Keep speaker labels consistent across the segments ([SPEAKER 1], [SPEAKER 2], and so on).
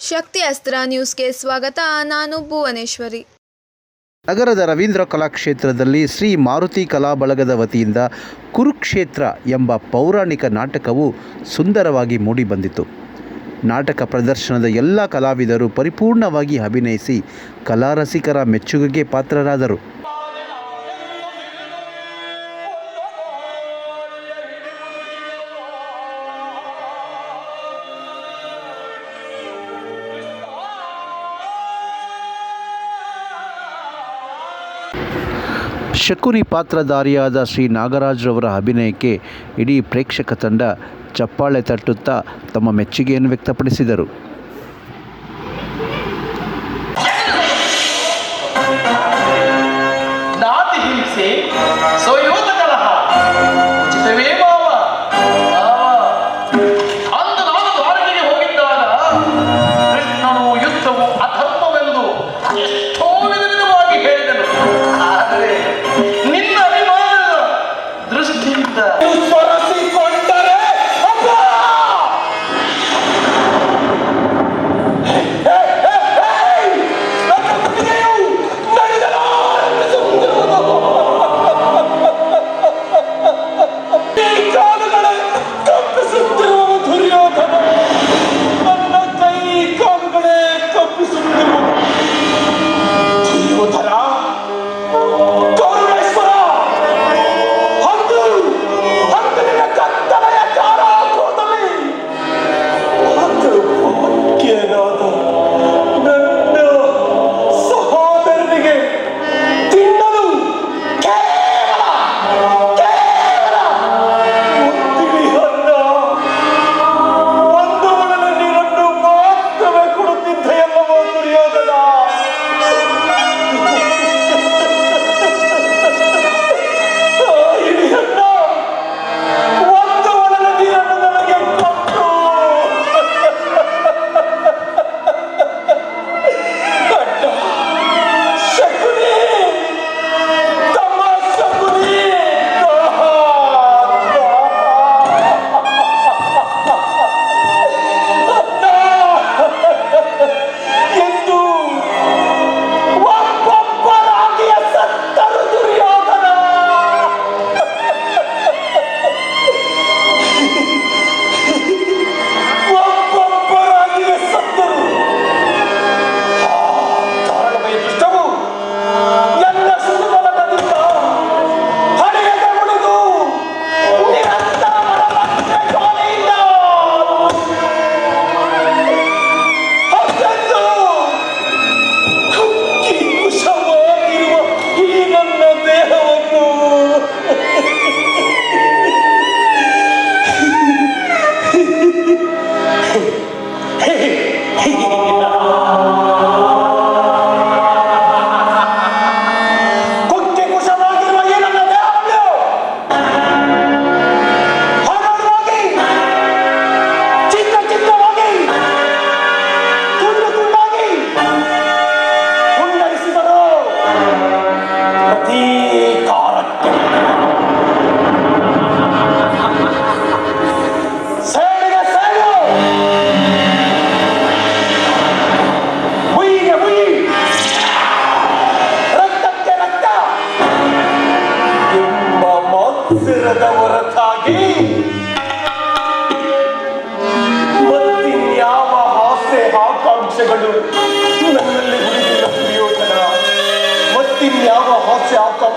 [SPEAKER 1] ಶಕ್ತಿ ಅಸ್ತ್ರ ನ್ಯೂಸ್ಗೆ ಸ್ವಾಗತ. ನಾನು ಭುವನೇಶ್ವರಿ.
[SPEAKER 2] ನಗರದ ರವೀಂದ್ರ ಕಲಾಕ್ಷೇತ್ರದಲ್ಲಿ ಶ್ರೀ ಮಾರುತಿ ಕಲಾ ಬಳಗದ ವತಿಯಿಂದ ಕುರುಕ್ಷೇತ್ರ ಎಂಬ ಪೌರಾಣಿಕ ನಾಟಕವು ಸುಂದರವಾಗಿ ಮೂಡಿಬಂದಿತು ನಾಟಕ ಪ್ರದರ್ಶನದ ಎಲ್ಲ ಕಲಾವಿದರು ಪರಿಪೂರ್ಣವಾಗಿ ಅಭಿನಯಿಸಿ ಕಲಾರಸಿಕರ ಮೆಚ್ಚುಗೆಗೆ ಪಾತ್ರರಾದರು. ಶಕುನಿ ಪಾತ್ರಧಾರಿಯಾದ ಶ್ರೀ ನಾಗರಾಜ್ರವರ ಅಭಿನಯಕ್ಕೆ ಇಡೀ ಪ್ರೇಕ್ಷಕ ತಂಡ ಚಪ್ಪಾಳೆ ತಟ್ಟುತ್ತಾ ತಮ್ಮ ಮೆಚ್ಚುಗೆಯನ್ನು ವ್ಯಕ್ತಪಡಿಸಿದರು.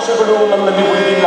[SPEAKER 2] രക്ഷപ്പെടുമെന്ന് നബി കുറിയില്ല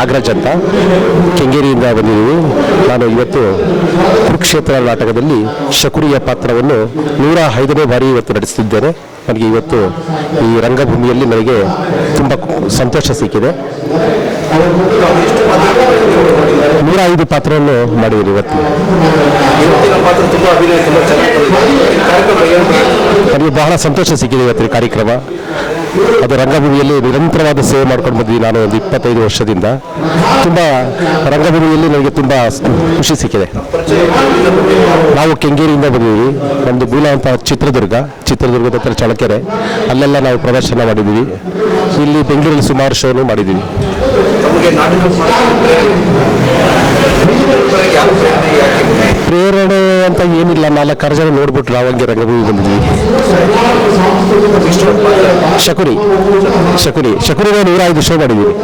[SPEAKER 3] ನಾಗರಾಜ್ ಅಂತ ಕೆಂಗೇರಿಯಿಂದ ಬಂದಿದ್ದೀವಿ. ನಾನು ಇವತ್ತು ಕುರುಕ್ಷೇತ್ರ ನಾಟಕದಲ್ಲಿ ಶಕುರಿಯ ಪಾತ್ರವನ್ನು ನೂರ ಐದನೇ ಬಾರಿ ಇವತ್ತು ನಡೆಸುತ್ತಿದ್ದೇನೆ ನನಗೆ ಇವತ್ತು ಈ ರಂಗಭೂಮಿಯಲ್ಲಿ ನನಗೆ ತುಂಬ ಸಂತೋಷ ಸಿಕ್ಕಿದೆ. ನೂರ ಐದು ಪಾತ್ರವನ್ನು ಮಾಡಿದ್ದೀನಿ ಇವತ್ತು. ನನಗೆ ಬಹಳ ಸಂತೋಷ ಸಿಕ್ಕಿದೆ ಇವತ್ತಿನ ಕಾರ್ಯಕ್ರಮ. ಅದು ರಂಗಭೂಮಿಯಲ್ಲಿ ನಿರಂತರವಾದ ಸೇವೆ ಮಾಡ್ಕೊಂಡು ಬಂದ್ವಿ ನಾನು ಒಂದು ಇಪ್ಪತ್ತೈದು ವರ್ಷದಿಂದ. ತುಂಬ ರಂಗಭೂಮಿಯಲ್ಲಿ ನನಗೆ ತುಂಬ ಖುಷಿ ಸಿಕ್ಕಿದೆ. ನಾವು ಕೆಂಗೇರಿಯಿಂದ ಬಂದಿದ್ದೀವಿ. ನಮ್ಮದು ಮೂಲ ಅಂತ ಚಿತ್ರದುರ್ಗ, ಚಿತ್ರದುರ್ಗದ ಹತ್ರ ಚಳಕೆರೆ ಅಲ್ಲೆಲ್ಲ ನಾವು ಪ್ರದರ್ಶನ ಮಾಡಿದ್ದೀವಿ. ಇಲ್ಲಿ ಬೆಂಗಳೂರಲ್ಲಿ ಸುಮಾರು ಶೋನು ಮಾಡಿದ್ದೀವಿ. ಪ್ರೇರಣೆ ಅಂತ ಏನಿಲ್ಲ ನಾಲ್ಕಾರು ಜನ ನೋಡ್ಬಿಟ್ಟು ನಾವು ರಂಗಭೂಮಿ ಬಂದಿದ್ವಿ ಶಕುರಿ ಶಕುರಿ ಶಕುರಿನ ನೂರ ಐದು ಶೋ ಮಾಡಿದ್ದೀವಿ